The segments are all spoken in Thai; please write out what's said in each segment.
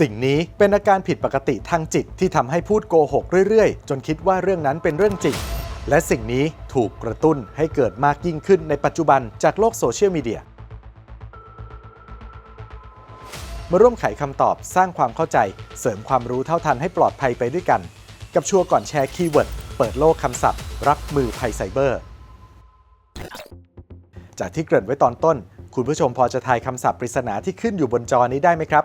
สิ่งนี้เป็นอาการผิดปกติทางจิตที่ทำให้พูดโกหกเรื่อยๆ จนคิดว่าเรื่องนั้นเป็นเรื่องจริง และสิ่งนี้ถูกกระตุ้นให้เกิดมากยิ่งขึ้นในปัจจุบันจากโลกโซเชียลมีเดียมาร่วมไขคำตอบสร้างความเข้าใจ เสริมความรู้เท่าทันให้ปลอดภัยไปด้วยกัน กับชัวร์ก่อนแชร์คีย์เวิร์ดเปิดโลกคำศัพท์ รับมือภัยไซเบอร์ จากที่เกริ่นไว้ตอนต้น คุณผู้ชมพอจะทายคำศัพท์ปริศนาที่ขึ้นอยู่บนจอนี้ได้ไหมครับ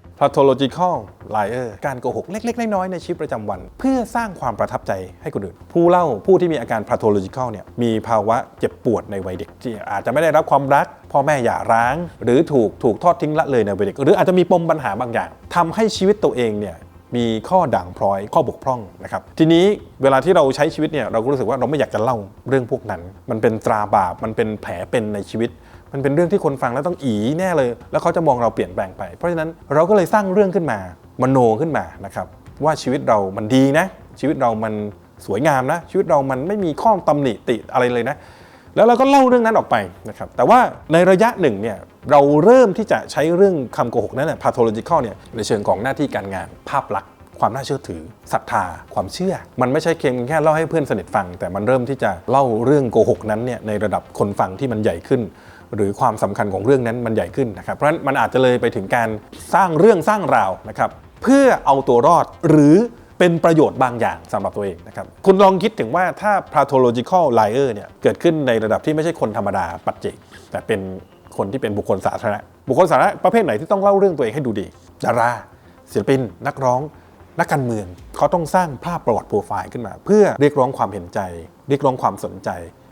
pathological liar การโกหกเล็ก ๆ น้อยๆในชีวิตประจำวัน เพื่อสร้างความประทับใจให้คนอื่น ผู้เล่าผู้ที่มีอาการ pathological เนี่ยมีภาวะเจ็บปวดในวัยเด็ก ที่อาจจะไม่ได้รับความรัก พ่อแม่หย่าร้าง หรือถูกถูกทอดทิ้งละเลยในวัยเด็ก หรืออาจจะมีปมปัญหาบางอย่างทำให้ชีวิตตัวเองเนี่ยมีข้อด่างพร้อยข้อบกพร่องนะครับทีนี้เวลาที่เราใช้ชีวิตเนี่ยเราก็รู้สึกว่าเราไม่อยากจะเล่าเรื่องพวกนั้น มันเป็นตราบาปมันเป็นแผลเป็นในชีวิต มันเป็นเรื่องที่คนฟังแล้วต้องอีแน่เลย แล้วเขาจะมองเราเปลี่ยนแปลงไป เพราะฉะนั้นเราก็เลยสร้างเรื่องขึ้นมามโนขึ้นมานะครับว่าชีวิตเรามันดีนะ ชีวิตเรามันสวยงามนะ ชีวิตเรามันไม่มีข้อตำหนิติอะไรเลยนะ แล้วเราก็เล่าเรื่องนั้นออกไปนะครับแต่ว่าในระยะหนึ่งเนี่ยเราเริ่มที่จะใช้เรื่องคำโกหกนั้นแหละ pathological เนี่ยในเชิงของหน้าที่การงานภาพลักษณ์ความน่าเชื่อถือศรัทธา ความเชื่อ มันไม่ใช่เพียงแค่เล่าให้เพื่อนสนิทฟัง แต่มันเริ่มที่จะเล่าเรื่องโกหกนั้นเนี่ยในระดับคนฟังที่มันใหญ่ขึ้น หรือความสำคัญของเรื่องนั้นมันใหญ่ขึ้นนะครับ เพราะฉะนั้นมันอาจจะเลยไปถึงการสร้างเรื่องสร้างราวนะครับเพื่อเอาตัวรอดหรือเป็นประโยชน์บางอย่างสำหรับตัวเองนะครับคุณลองคิดถึงว่าถ้า pathological liar เนี่ยเกิดขึ้นในระดับที่ไม่ใช่คนธรรมดาปัจเจกแต่เป็นคนที่เป็นบุคคลสาธารณะบุคคลสาธารณะประเภทไหนที่ต้องเล่าเรื่องตัวเองให้ดูดี ดาราศิลปิน นักร้อง นักการเมือง เขาต้องสร้างภาพประวัติโปรไฟล์ขึ้นมา เพื่อเรียกร้องความเห็นใจ เรียกร้องความสนใจ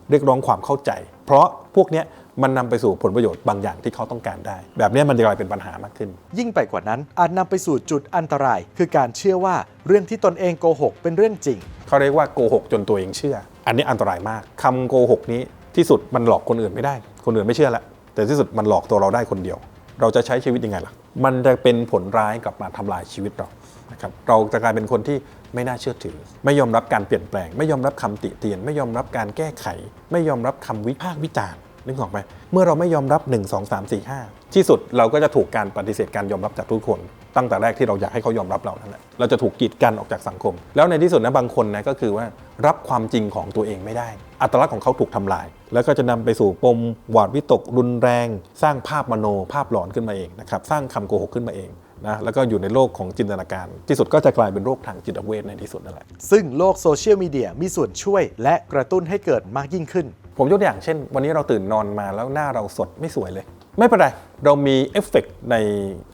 เรียกร้องความเข้าใจ เพราะพวกเนี้ยมันนำไปสู่ผลประโยชน์บางอย่างที่เขาต้องการได้ แบบเนี้ยมันจะกลายเป็นปัญหามากขึ้น ยิ่งไปกว่านั้น อาจนำไปสู่จุดอันตราย คือการเชื่อว่าเรื่องที่ตนเองโกหกเป็นเรื่องจริง เขาเรียกว่าโกหกจนตัวเองเชื่อ อันนี้อันตรายมากคำโกหกนี้ที่สุดมันหลอกคนอื่นไม่ได้ คนอื่นไม่เชื่อละแต่ที่สุดมันหลอกตัวเราได้คนเดียว เราจะใช้ชีวิตยังไงล่ะ มันจะเป็นผลร้ายกลับมาทำลายชีวิตเรานะครับเราจะกลายเป็นคนที่ไม่น่าเชื่อถือ ไม่ยอมรับการเปลี่ยนแปลง ไม่ยอมรับคำติเตียน ไม่ยอมรับการแก้ไข ไม่ยอมรับคำวิพากษ์วิจารณ์นึกออกไหมเมื่อเราไม่ยอมรับ 1 2 3 4 5 ที่สุดเราก็จะถูกการปฏิเสธการยอมรับจากทุกคน ตั้งแต่แรกที่เราอยากให้เขายอมรับเรานั่นแหละเราจะถูกกีดกันออกจากสังคม แล้วในที่สุดนะบางคนนะก็คือว่ารับความจริงของตัวเองไม่ได้ อัตลักษณ์ของเขาถูกทำลาย แล้วก็จะนำไปสู่ปมหวาดวิตกรุนแรง สร้างภาพมโนภาพหลอนขึ้นมาเองนะครับสร้างคำโกหกขึ้นมาเองนะแล้วก็อยู่ในโลกของจินตนาการ ที่สุดก็จะกลายเป็นโรคทางจิตเวชในที่สุดนั่นแหละซึ่งโลกโซเชียลมีเดียมีส่วนช่วย และกระตุ้นให้เกิดมากยิ่งขึ้น ผมยกตัวอย่างเช่น วันนี้เราตื่นนอนมาแล้วหน้าเราสดไม่สวยเลย ไม่เป็นไร เรามีเอฟเฟกต์ใน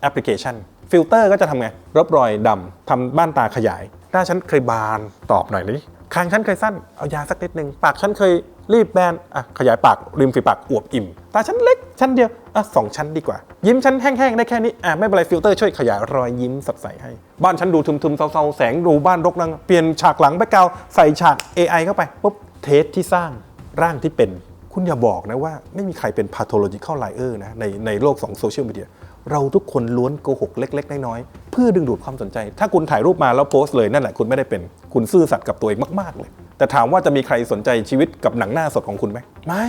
แอปพลิเคชัน ฟิลเตอร์ก็จะทำไงรบรอยดำทำบ้านตาขยาย หน้าฉันเคยบานตอบหน่อยนี้คางฉันเคยสั้นเอายาสักนิดหนึ่งปากฉันเคยรีบแบนอะขยายปากริมฝีปากอวบอิ่มตาฉันเล็กชั้นเดียวอะสองชั้นดีกว่า ยิ้มฉันแห้งๆได้แค่นี้อะไม่เป็นไรฟิลเตอร์ช่วยขยายรอยยิ้มสดใสให้ บ้านฉันดูทึมๆเศร้าๆแสงดูบ้านรกนังเปลี่ยนฉากหลังแบ็คกาใส่ฉาก AI เข้าไปปุ๊บเทสที่สร้างร่างที่เป็น คุณอย่าบอกนะว่าไม่มีใครเป็น pathological liar นะในในโลกของโซเชียลมีเดีย เราทุกคนล้วนโกหกเล็ก ๆ น้อยๆเพื่อดึงดูดความสนใจ ถ้าคุณถ่ายรูปมาแล้วโพสต์เลยนั่นแหละคุณไม่ได้เป็นคุณซื่อสัตย์กับตัวเองมากๆเลย แต่ถามว่าจะมีใครสนใจชีวิตกับหนังหน้าสดของคุณไหมไม่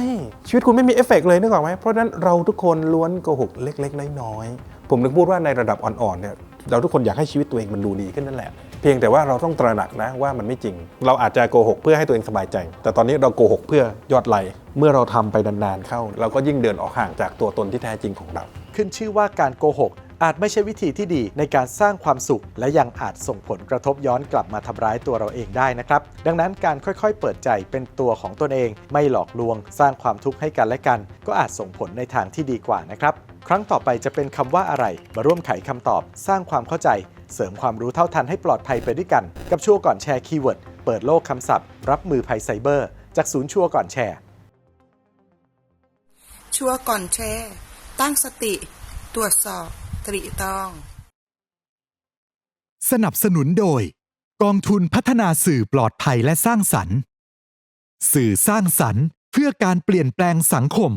ชีวิตคุณไม่มีเอฟเฟกต์เลยนึกออกไหมเพราะฉะนั้นเราทุกคนล้วนโกหกเล็ก ๆ น้อยๆผมถึงพูดว่าในระดับอ่อนๆเนี่ย เราทุกคนอยากให้ชีวิตตัวเองมันดูดีขึ้นนั่นแหละ เพียงแต่ว่าเราต้องตระหนักนะว่ามันไม่จริง เราอาจจะโกหกเพื่อให้ตัวเองสบายใจ แต่ตอนนี้เราโกหกเพื่อยอดไลค์เมื่อเราทำไปนานๆเข้า เราก็ยิ่งเดินออกห่างจากตัวตนที่แท้จริงของเรา ขึ้นชื่อว่าการโกหกอาจไม่ใช่วิธีที่ดีในการสร้างความสุข และยังอาจส่งผลกระทบย้อนกลับมาทำร้ายตัวเราเองได้นะครับ ดังนั้นการค่อยๆ เปิดใจเป็นตัวของตนเอง ไม่หลอกลวง สร้างความทุกข์ให้กันและกัน ก็อาจส่งผลในทางที่ดีกว่านะครับ ครั้งต่อไปจะเป็นคำว่าอะไร มาร่วมไขคำตอบ สร้างความเข้าใจ เสริมความรู้เท่าทันให้ปลอดภัยไปด้วยกัน กับชัวร์ก่อนแชร์คีย์เวิร์ด เปิดโลกคำศัพท์ รับมือภัยไซเบอร์ จากศูนย์ชัวร์ก่อนแชร์ ชัวร์ก่อนแชร์ ตั้งสติ ตรวจสอบ ตรีตรอง สนับสนุนโดย กองทุนพัฒนาสื่อปลอดภัยและสร้างสรรค์ สื่อสร้างสรรค์ เพื่อการเปลี่ยนแปลงสังคม